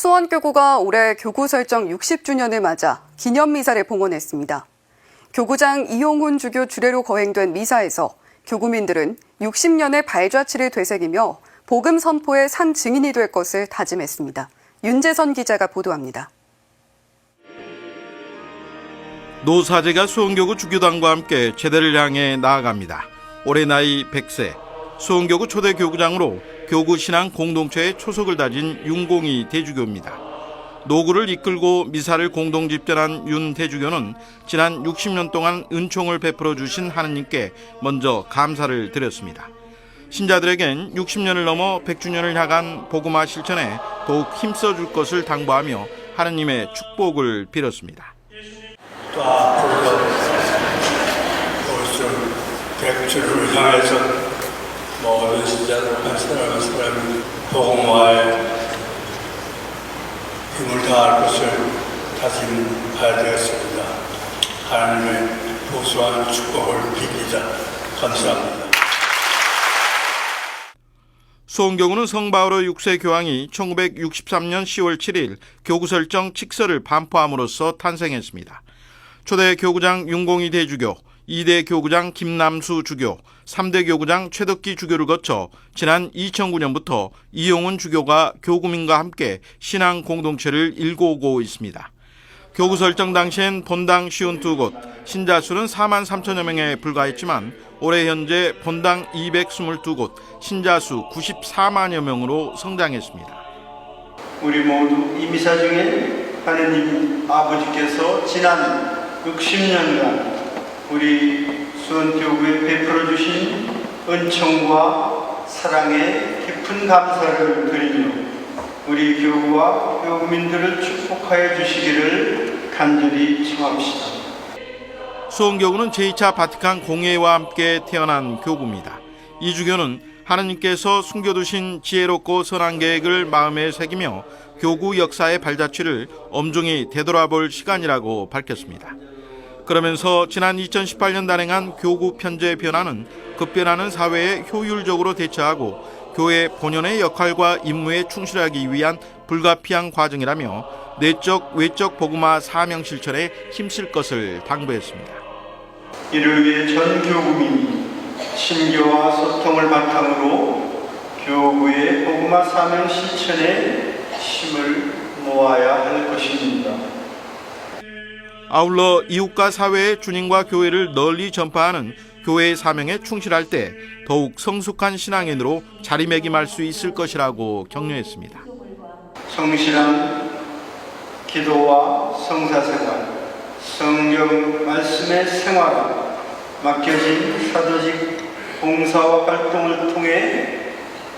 수원교구가 올해 교구 설정 60주년을 맞아 기념미사를 봉헌했습니다. 교구장 이용훈 주교 주례로 거행된 미사에서 교구민들은 60년의 발자취를 되새기며 복음 선포의 산 증인이 될 것을 다짐했습니다. 윤재선 기자가 보도합니다. 노사제가 수원교구 주교단과 함께 제대를 향해 나아갑니다. 올해 나이 100세, 수원교구 초대 교구장으로 교구 신앙 공동체의 초석을 다진 윤공희 대주교입니다. 노구를 이끌고 미사를 공동 집전한 윤 대주교는 지난 60년 동안 은총을 베풀어 주신 하느님께 먼저 감사를 드렸습니다. 신자들에겐 60년을 넘어 100주년을 향한 복음화 실천에 더욱 힘써 줄 것을 당부하며 하느님의 축복을 빌었습니다. 또 앞으로도 올수 백주를 향해서 모든 신자들 한 사람 한 사람이 복음화에 힘을 다할 것을 다짐하야 되겠습니다. 하나님의 보수한 축복을 빕니다. 감사합니다. 수원교구는 성바오로 6세 교황이 1963년 10월 7일 교구 설정 칙서를 반포함으로써 탄생했습니다. 초대 교구장 윤공희 대주교, 2대 교구장 김남수 주교, 3대 교구장 최덕기 주교를 거쳐 지난 2009년부터 이용훈 주교가 교구민과 함께 신앙 공동체를 일구고 있습니다. 교구 설정 당시엔 본당 52곳, 신자 수는 4만 3천여 명에 불과했지만 올해 현재 본당 222곳, 신자 수 94만여 명으로 성장했습니다. 우리 모두 이 미사 중에 하느님 아버지께서 지난 60년간 우리 수원교구에 베풀어 주신 은총과 사랑에 깊은 감사를 드리며 우리 교구와 교구민들을 축복하여 주시기를 간절히 청합시다. 수원교구는 제2차 바티칸 공예와 함께 태어난 교구입니다. 이 주교는 하느님께서 숨겨두신 지혜롭고 선한 계획을 마음에 새기며 교구 역사의 발자취를 엄중히 되돌아볼 시간이라고 밝혔습니다. 그러면서 지난 2018년 단행한 교구 편제 변화는 급변하는 사회에 효율적으로 대처하고 교회 본연의 역할과 임무에 충실하기 위한 불가피한 과정이라며 내적 외적 복음화 사명 실천에 힘쓸 것을 당부했습니다. 이를 위해 전 교구민이 신교와 소통을 바탕으로 교구의 복음화 사명 실천에 힘을 모아야 할 것입니다. 아울러 이웃과 사회의 주님과 교회를 널리 전파하는 교회의 사명에 충실할 때 더욱 성숙한 신앙인으로 자리매김할 수 있을 것이라고 격려했습니다. 성실한 기도와 성사생활, 성경 말씀의 생활, 맡겨진 사도직 봉사와 활동을 통해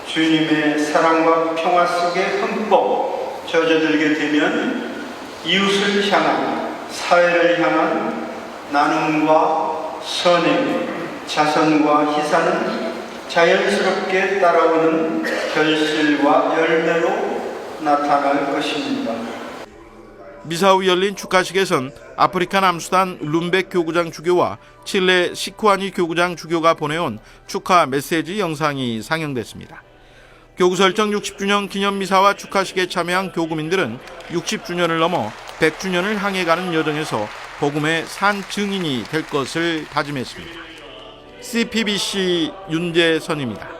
주님의 사랑과 평화 속에 흠뻑 젖어들게 되면 이웃을 향한 사회를 향한 나눔과 선행, 자선과 희사는 자연스럽게 따라오는 결실과 열매로 나타날 것입니다. 미사 후 열린 축하식에선 아프리카 남수단 룸벡 교구장 주교와 칠레 시쿠아니 교구장 주교가 보내온 축하 메시지 영상이 상영됐습니다. 교구 설정 60주년 기념 미사와 축하식에 참여한 교구민들은 60주년을 넘어 100주년을 향해 가는 여정에서 복음의 산 증인이 될 것을 다짐했습니다. CPBC 윤재선입니다.